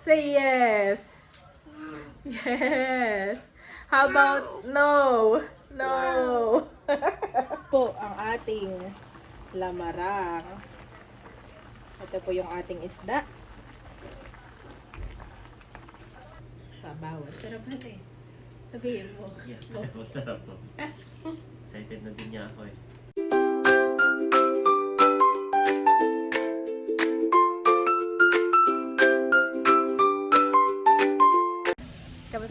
Say yes. Yes. How about no? No. po ang ating lamarang. Ito po yung ating isda. Pabawat. Sarap na eh. Sabihin mo. Yes, masarap po. Excited na din niya ako eh.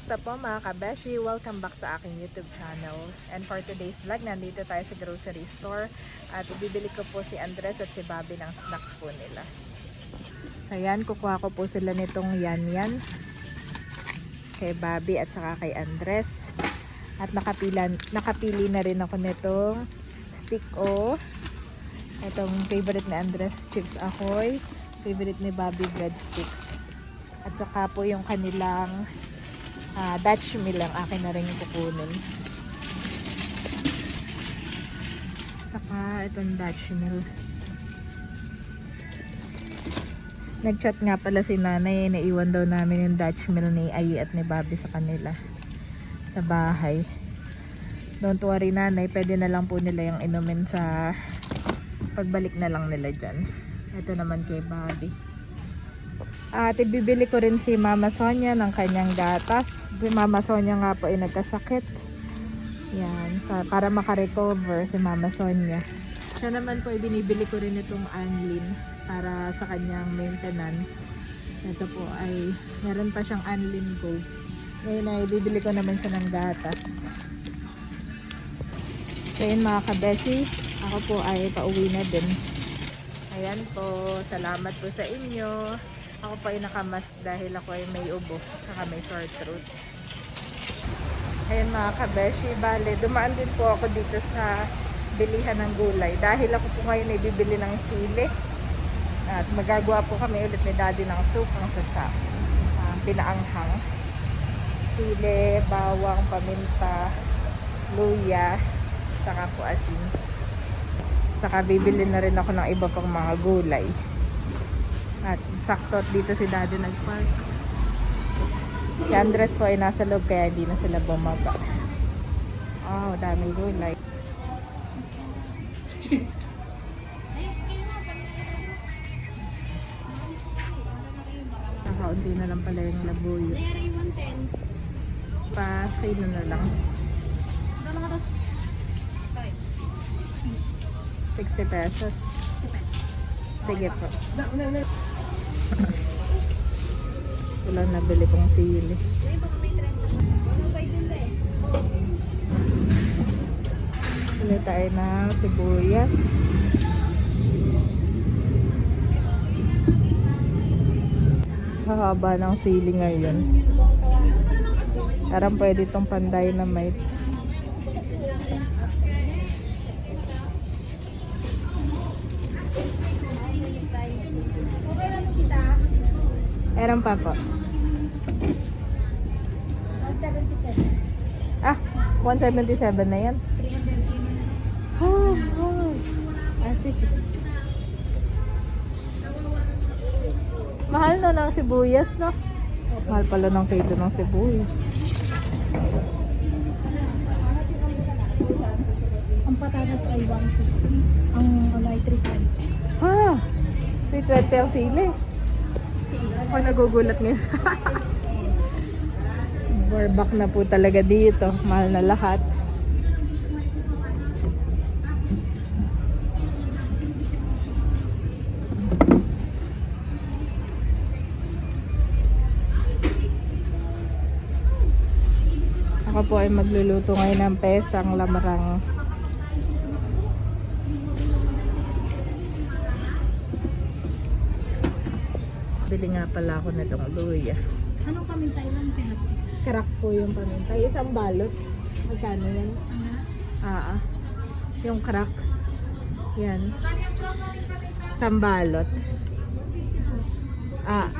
Kamusta po mga kabeshi? Welcome back sa aking YouTube channel. And for today's vlog, nandito tayo sa grocery store at ibibili ko po si Andres at si Bobby ng snacks po nila. So yan, kukuha ko po sila nitong yan yan kay Bobby at saka kay Andres. At nakapila, nakapili na rin ako nitong stick o itong favorite ni Andres, chips ahoy. Favorite ni Bobby, breadsticks. At saka po yung kanilang Ah, Dutch mill ang akin na rin yung kukunin. Saka itong Dutch mill. Nag-chat nga pala si nanay, naiwan daw namin yung Dutch mill ni Ayi at ni Bobby sa kanila. Sa bahay. Don't worry nanay, pwede na lang po nila yung inumin sa pagbalik na lang nila dyan. Ito naman kay Bobby. At ibibili ko rin si Mama Sonia ng kanyang gatas. Si Mama Sonia nga po ay nagkasakit. Yan, sa, para makarecover si Mama Sonia. Siya naman po ay binibili ko rin itong Anlin para sa kanyang maintenance. Ito po ay, meron pa siyang Anlin Gold. Ngayon ay bibili ko naman siya ng gatas. So yun mga kabeshi, ako po ay pauwi na din. Ayan po, salamat po sa inyo. Ako pa ay nakamask dahil ako ay may ubo saka may sore throat. Ayan mga kabeshi, bale, dumaan din po ako dito sa bilihan ng gulay dahil ako po ngayon ay bibili ng sili. At magagawa po kami ulit ni daddy ng sukang sasa. Uh, pinaanghang. Sili, bawang, paminta, luya, saka po asin. Saka bibili na rin ako ng iba pang mga gulay. At sakto dito si daddy nagpark. Si Andres po ay nasa loob kaya hindi na sila bumaba. Oh, daming gulay. Nakaunti na lang pala yung labuyo. Nayari 110. Pa, sino na lang. Na ka to. Okay. 60 pesos. 60 pesos. Sige po. Wala nabili kong sili. Ay, baka may 30. Ba yun ba? Bili tayo ng sibuyas. Hahaba ng sili ngayon. Parang pwede itong panday na may Okay lang kita. Meron pa po. 177. Ah, 177 na yan. 300. Oh, oh. Ah, sige. Mahal no ng sibuyas, no? Mahal pala ng kilo ng sibuyas. Ang patatas ay 150. Ang ano ay 350. Ah, 320 ang sili. Ako nagugulat ngayon. Barbak na po talaga dito. Mahal na lahat. Ako po ay magluluto ngayon ng pesang lamarang Bili nga pala ako nitong luya. Anong pamintay lang pinas? Crack po yung paminta. Isang balot. Magkano yan? Ah, ah. Yung crack. Yan. Isang balot. Ah.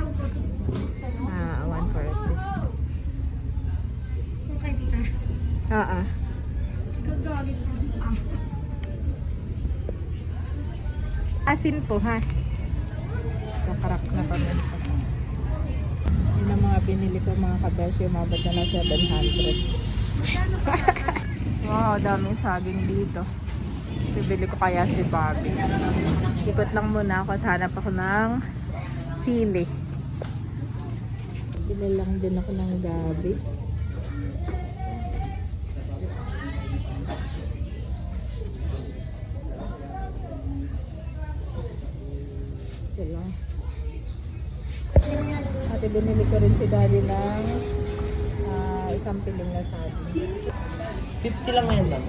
Ah, 140. Okay, tita. Ah, ah. Gagawin ko. Asin po ha. Crack na paminta. mga binili ko mga kabeshi, umabot na lang 700. wow, daming saging dito. Bibili ko kaya si Bobby. Ikot lang muna ako at hanap ako ng sili. Bili lang din ako ng gabi. Ito lang. Binili ko rin si daddy ng ah, isang piling na saging. 50 lang ngayon lang.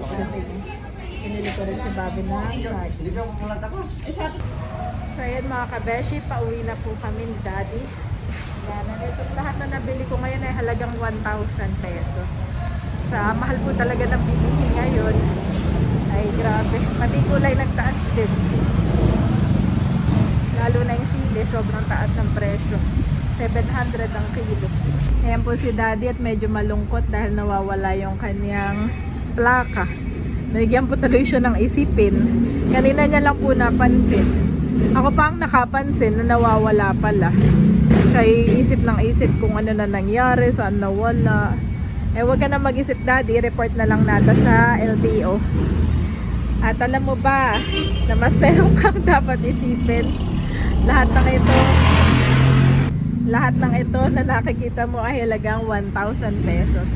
Binili ko rin si Bobby ng saging. Hindi ka mula tapos. So ayan mga kabeshi, pauwi na po kami ni Daddy. Yan, and itong lahat na nabili ko ngayon ay halagang 1,000 pesos. Sa mahal po talaga ng bilihin ngayon. Ay grabe, pati kulay nagtaas din. Lalo na yung sili, sobrang taas ng presyo. 700 ang kilo. Ayan po si Daddy at medyo malungkot dahil nawawala yung kanyang plaka. Nagyan po tuloy siya ng isipin. Kanina niya lang po napansin. Ako pa ang nakapansin na nawawala pala. Siya isip ng isip kung ano na nangyari, saan nawala. Eh wag ka na mag-isip daddy, report na lang nata sa LTO. At alam mo ba na mas meron kang dapat isipin? Lahat ng ito, lahat ng ito na nakikita mo ay halagang 1,000 pesos.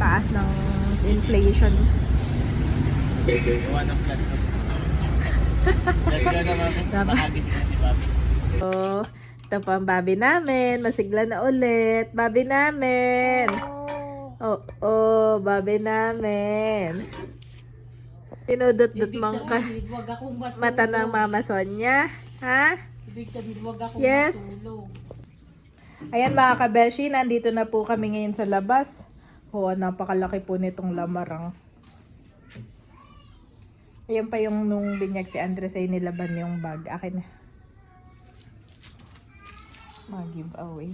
Taas ng inflation. Naman. Gising na si Bobby. Oh, ito po ang babi namin. Masigla na ulit. Babi namin. Oh, oh, babi namin. Tinudot-dot mong ka mata ng Mama Sonia. Ha? Ibig sabihin, huwag akong Yes. matulog. Ayan mga kabeshi, nandito na po kami ngayon sa labas. Oo, napakalaki po nitong lamarang. Ayan pa yung nung binyag si Andres ay nilaban yung bag. Akin na. Mga giveaway.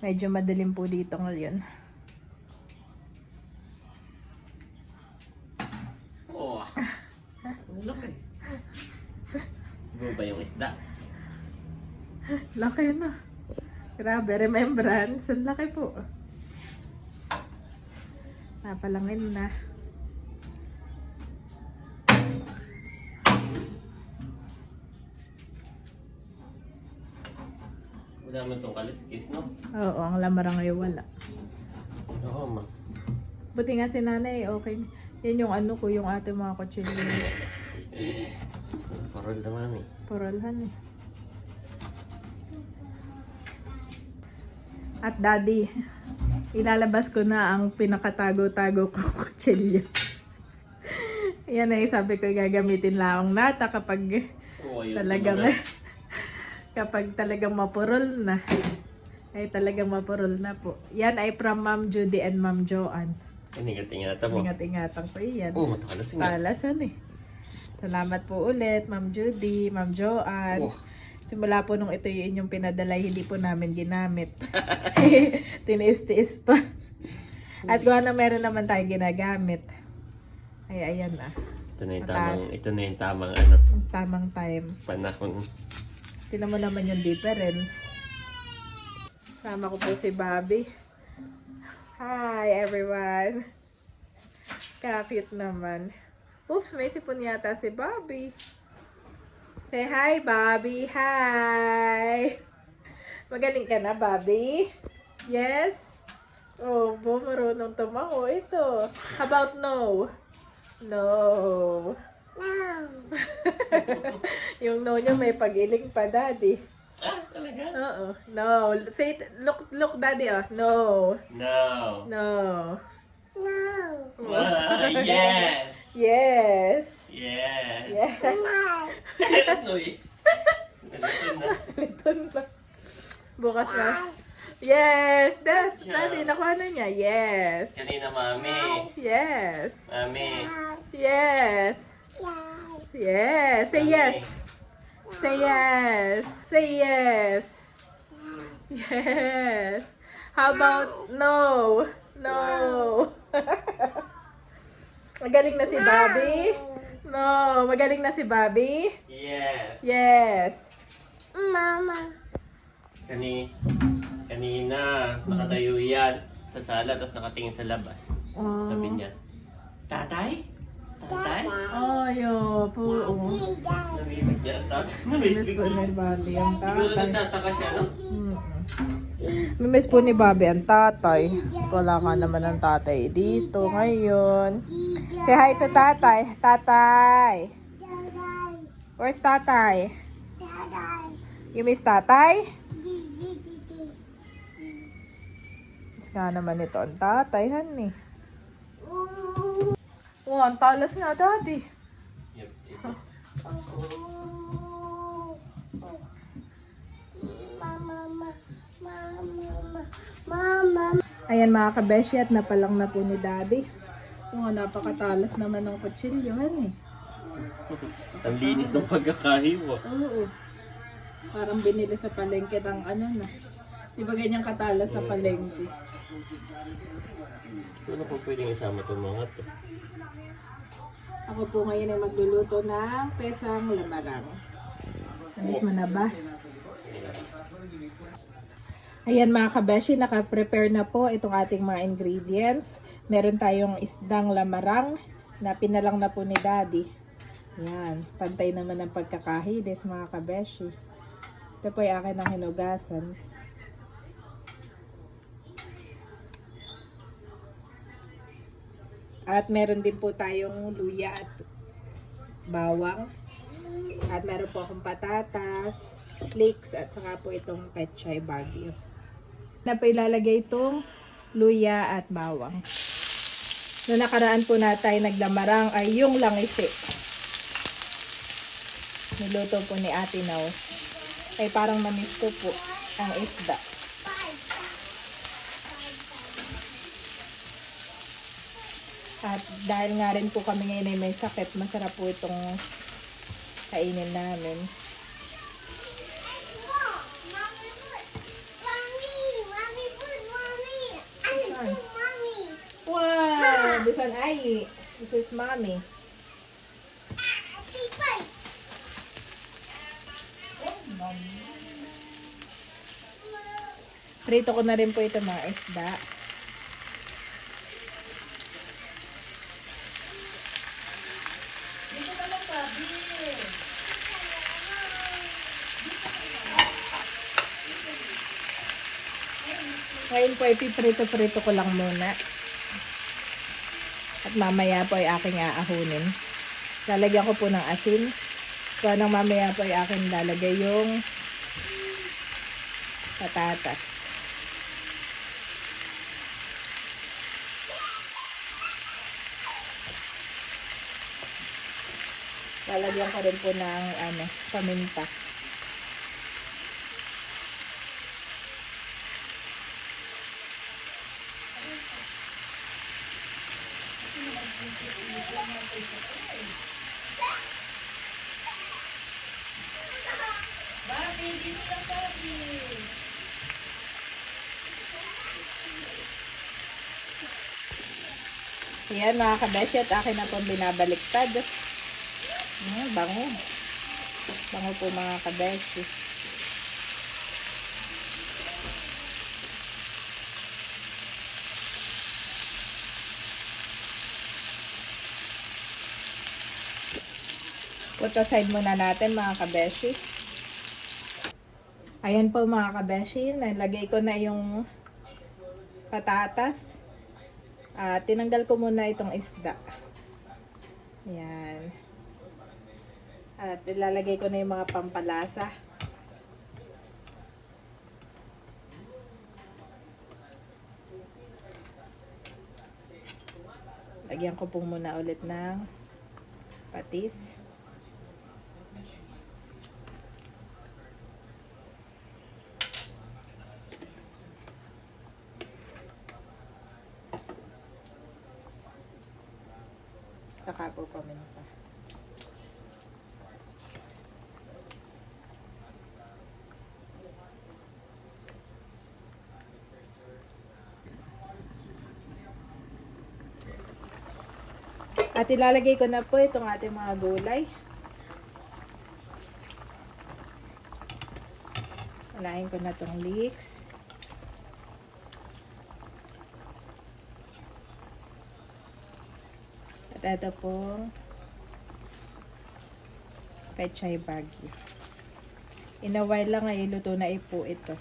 Medyo madilim po dito ngayon. Oo. Ang laki. Iba ba yung isda? Laki na. Grabe, remembrance. Ang laki po. Napalangin na. Wala mo itong kaliskis, no? Oo, ang lamarang ay wala. Oo, ma. Buti nga si nanay, okay. Yan yung ano ko, yung ating mga kutsilyo. Parol na mami. Poralhan eh. At daddy, ilalabas ko na ang pinakatago-tago kong kutsilyo. Yan ay sabi ko gagamitin lang nata kapag yun. talagang Talaga. kapag talagang mapurol na. Ay talagang mapurol na po. Yan ay from Ma'am Judy and Ma'am Joanne. Ingat-ingatan mo. Ingat-ingatan ko yan. Oo, matakalas nga. Palasan eh. Salamat po ulit, Ma'am Judy, Ma'am Joanne. Oh. Simula po nung ito yung inyong pinadala, hindi po namin ginamit. Tiniis-tiis pa. At kung ano meron naman tayo ginagamit. Ay, ayan na. Ito na yung tamang, ito na yung tamang ano, Ang tamang time. panahon. Tinan mo naman yung difference. Sama ko po si Bobby. Hi, everyone. Kakit naman. Oops, may sipon yata si Bobby. Say hi, Bobby. Hi. Magaling ka na, Bobby? Yes? Oh, bo, marunong tumango. Ito. How about no? No. No. yung no niya may pag-iling pa, Daddy. Ah, talaga? Oo. No. Say it. Look, look, Daddy, oh. No. No. No. Ah, yes. Yes. Yes. Yes. Noise. Nalito na. Lito na. Bukas na. Yes. Das. Daddy, nakuha na niya. Yes. Kanina, mami. Yes. Mami. Yes. Yes. Say yes. Say yes. Say yes. Yes. How about no? No. Magaling na si Bobby? No. Magaling na si Bobby? Yes. Yes. Kani, kanina, nakatayo yan sa sala, tapos nakatingin sa labas. Oh. Sabi niya, Tatay? Tatay? Ay, oh, po. Namimiss niya ang tatay. Namimiss Miss ko. ni Bobby ang Siguro tatay. nagtataka siya, no? Mm. Miss po ni Bobby ang tatay. Wala ka naman ang tatay dito ngayon. Say hi to tatay. Tatay. Where's tatay? You miss tatay? Miss nga naman ito ang tatay, honey. Oh, ang talas nga, daddy. Yep, ito. Ayan mga kabeshi at napalang na po ni daddy. Oh, napakatalas naman ng kutsilyo, honey. Ang linis ng pagkakahiwa. Oo. Parang binili sa palengke ng ano na. Di ba ganyan katalas sa palengke? Ano po pwedeng isama itong mga to? Ako po ngayon ay magluluto ng pesang lamarang. Namiss mo na ba? Ayan mga kabeshi, naka-prepare na po itong ating mga ingredients. Meron tayong isdang lamarang na pinalang na po ni Daddy. Yan, pantay naman ang pagkakahilis mga kabeshi. Ito po ay akin ang hinugasan. At meron din po tayong luya at bawang. At meron po akong patatas, flakes, at saka po itong pechay bagyo. Na po ilalagay itong luya at bawang. Noong nakaraan po na naglamarang ay yung langisi. Niluto po ni Ate Now. Ay parang mamiss ko po ang isda. At dahil nga rin po kami ngayon ay may sakit, masarap po itong kainin namin. Wow! This one ay, this is mommy. Prito ko na rin po ito mga isda. Ngayon po ay piprito-prito ko lang muna. At mamaya po ay aking aahunin. Lalagyan ko po ng asin. So, nang mamaya po ay aking lalagay yung patatas. Lalagyan ko rin po ng ano, paminta. Yan mga kabeshi at akin na pong binabaliktad. Hmm, bango. Bango po mga kabeshi. Put aside muna natin mga kabeshi. Ayan po mga kabeshi. Nalagay ko na yung patatas. Ah, tinanggal ko muna itong isda. Yan. At ilalagay ko na yung mga pampalasa. Lagyan ko po muna ulit ng patis. Saka po paminta. At ilalagay ko na po itong ating mga gulay. Unahin ko na tong leeks. At ito po, pechay bagyo. In a while lang ay luto na ipo ito.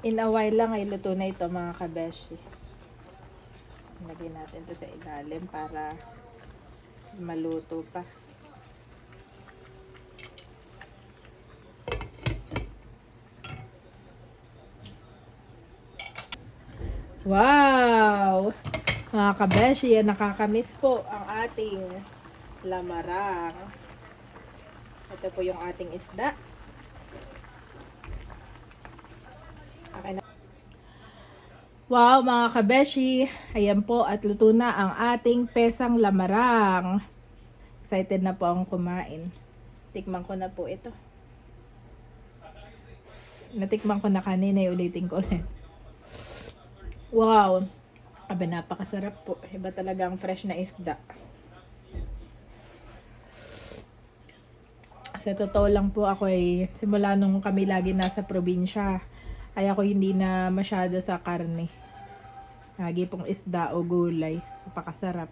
In a while lang ay luto na ito mga kabeshi. Lagyan natin to sa ilalim para maluto pa. Wow! Mga kabeshi, yan nakakamiss po ang ating lamarang. Ito po yung ating isda. Wow, mga kabeshi. Ayan po at luto na ang ating pesang lamarang. Excited na po akong kumain. Tikman ko na po ito. Natikman ko na kanina, ulitin ko ulit. Wow. Aba, napakasarap po. Iba talaga ang fresh na isda. Sa totoo lang po ako ay simula nung kami lagi nasa probinsya ay ako hindi na masyado sa karne. Lagi pong isda o gulay. Napakasarap.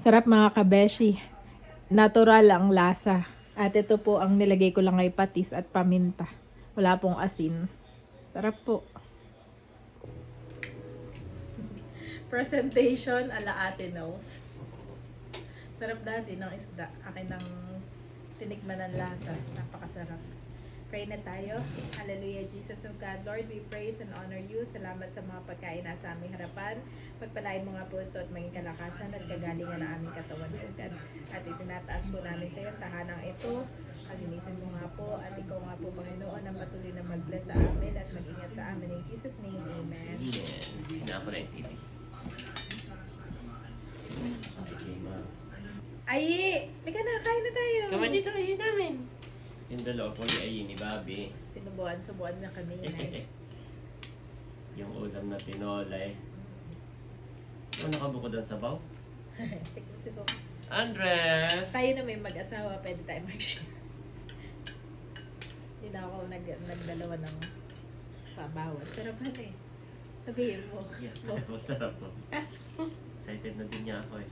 Sarap mga kabeshi. Natural ang lasa. At ito po ang nilagay ko lang ay patis at paminta. Wala pong asin. Sarap po. Presentation ala Ate. Sarap dati ng isda. Akin ng tinikman ng lasa. Napakasarap. Pray na tayo. Hallelujah, Jesus of God. Lord, we praise and honor you. Salamat sa mga pagkain na sa aming harapan. Pagpalain mo nga po ito at maging kalakasan at kagalingan ng aming katawan, O God. At itinataas po namin sa iyo ang tahanang ito. Kalinisan mo nga po at ikaw nga po, Panginoon, ang patuloy na mag-bless sa amin at mag-ingat sa amin. In Jesus' name, Amen. Amen. Hina ko na. Ay! Teka na, kain na tayo. Kama dito kayo namin. Yung dalawa po ni Ayi ni Bobby. Sinubuan-subuan na kami. Inay. yung ulam na tinolay. Ano nakabuko doon sa baw? Tignan si Bob. Andres! Tayo na may mag-asawa, pwede tayo mag-share. Hindi na ako nag nagdalawa ng pabawat. Pero eh. Sabihin mo. Yeah, masarap po. Excited na din niya ako eh.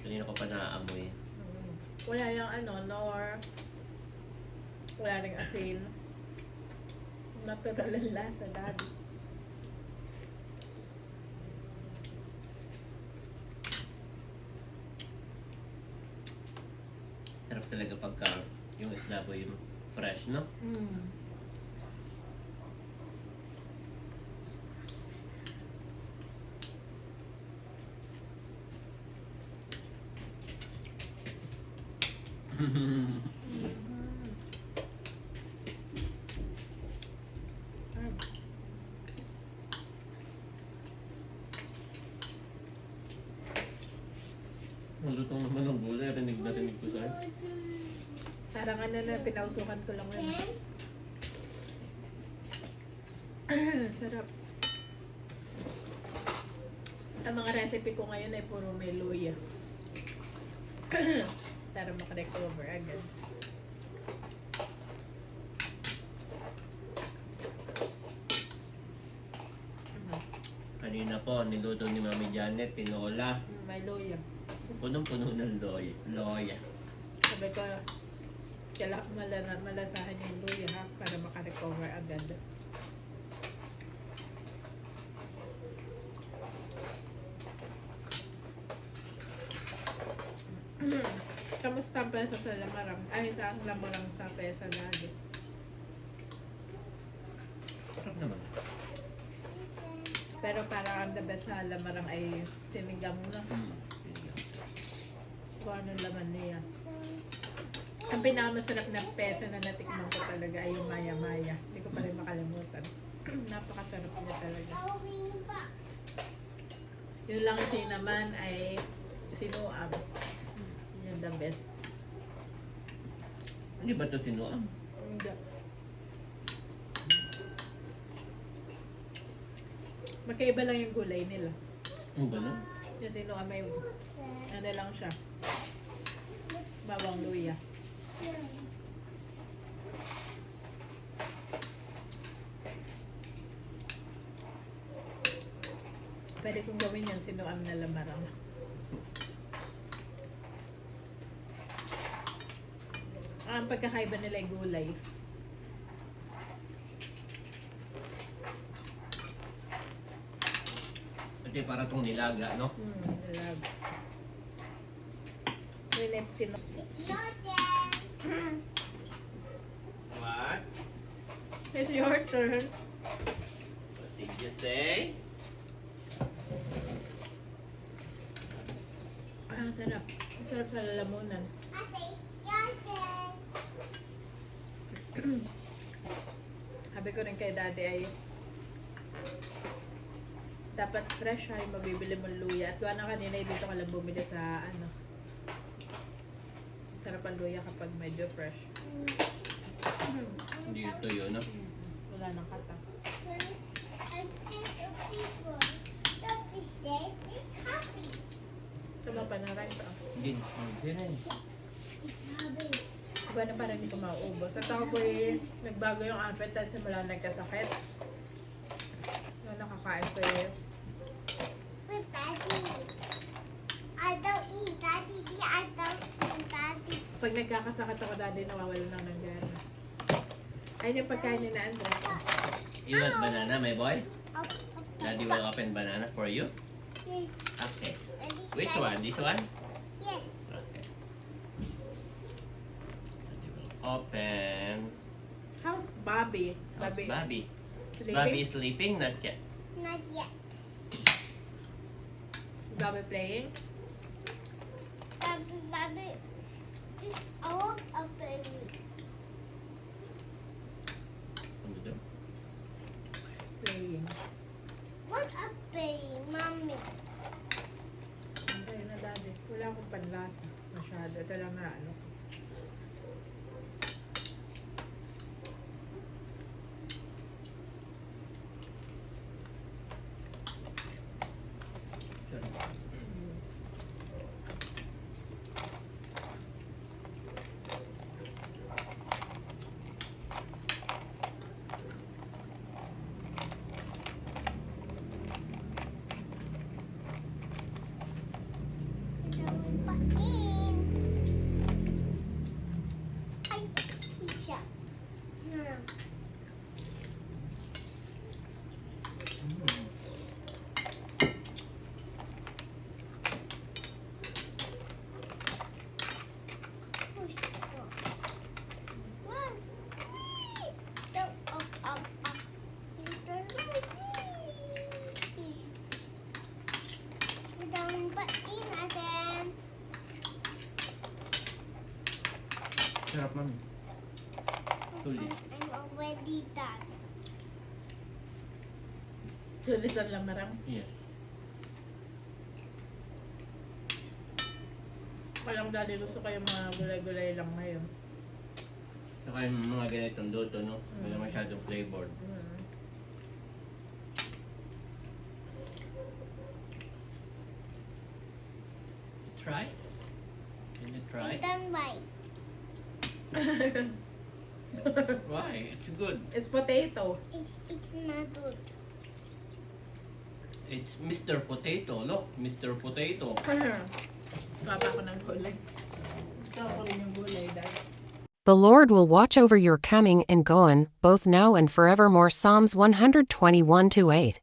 Kanina ko pa naaamoy. Wala yung ano, nor wala ring asin. Natural ang lasa, daddy. Sarap talaga pagka yung isda po yung fresh, no? Mm. Malutong naman ang gulay. Rinig na rinig ko sa'yo. Parang ano na, pinausukan ko lang yun. Sarap. Ang mga recipe ko ngayon ay puro may luya. Para makarecover agad. Kanina po, niluto ni Mami Janet, tinola. Mm, May luya. Punong-puno ng loy, loya. Sabi ko, kailangan malana, malasahan yung luya ha, para makarecover agad. Kamusta ang pesa sa lamarang? Ay, sa ang lamarang sa pesa lagi. Sarap naman. Pero parang ang the best sa lamarang ay sinigang na. Mm. Kung anong laman niya. Ang pinakamasarap na pesa na natikman ko talaga ay yung maya-maya. Hindi ko pa rin makalimutan. Napakasarap niya talaga. Yung lang si naman ay sinuam the best. Hindi ba ito sinuha? Hindi. Magkaiba lang yung gulay nila. Ang gano'n? Yung sinuha may ano lang siya. Bawang luya. Pwede kong gawin yan sinuam na lamarang. Pagkakaiba nila ay gulay. Ito yung para itong nilaga, no? Hmm, love. May tino. What? It's your turn. What did you say? Ah, ang sarap. Ang sarap sa lalamunan. Sabi ko rin kay daddy ay dapat fresh ay mabibili mong luya. At gawa na kanina dito ka lang bumili sa ano. Sarap ang luya kapag medyo fresh. Hindi ito yun, no? Wala nang katas. Tama pa na rice ah. Hindi. Hindi rin. Gawa na parang hindi ko mauubos. At ako po eh, nagbago yung appetite simula nagkasakit. Nung nakakain ko eh. I don't eat daddy. I don't eat daddy. Pag nagkakasakit ako dati, nawawala na ng gana. Ayun yung pagkain niya na Andres. You want banana, my boy? Daddy will open banana for you. Yes. Okay. Which daddy- one? This one? Yes. Okay. Daddy will open. How's Bobby? How's Bobby. Bobby? Is Sleeping? Bobby sleeping? Not yet. Not yet. Bobby playing? Daddy, daddy. I want a baby. Ano? Playing. What a baby, mommy. Ayun na daddy. Wala akong panlasa. Masyado. Ito lang na ano. Gawin pa in. Ay, siya. Hmm. Push ko. One. Whee! Go up, up, up. Turn whee! Gawin pa in natin. Sarap, mami. Sulit. I'm, I'm already done. Sulitan lang marang. Yes. Walang daddy gusto kayo mga gulay-gulay lang ngayon. Saka yung mga ganitong luto, no? Wala masyadong flavored. Mm. Try? Can you try? Done right. Why? It's good. It's potato. It's, it's not good. It's Mr. Potato. Look, Mr. Potato. Papa ko ng gulay. Gusto ko rin yung gulay dahil. The Lord will watch over your coming and going, both now and forevermore. Psalms 121 8.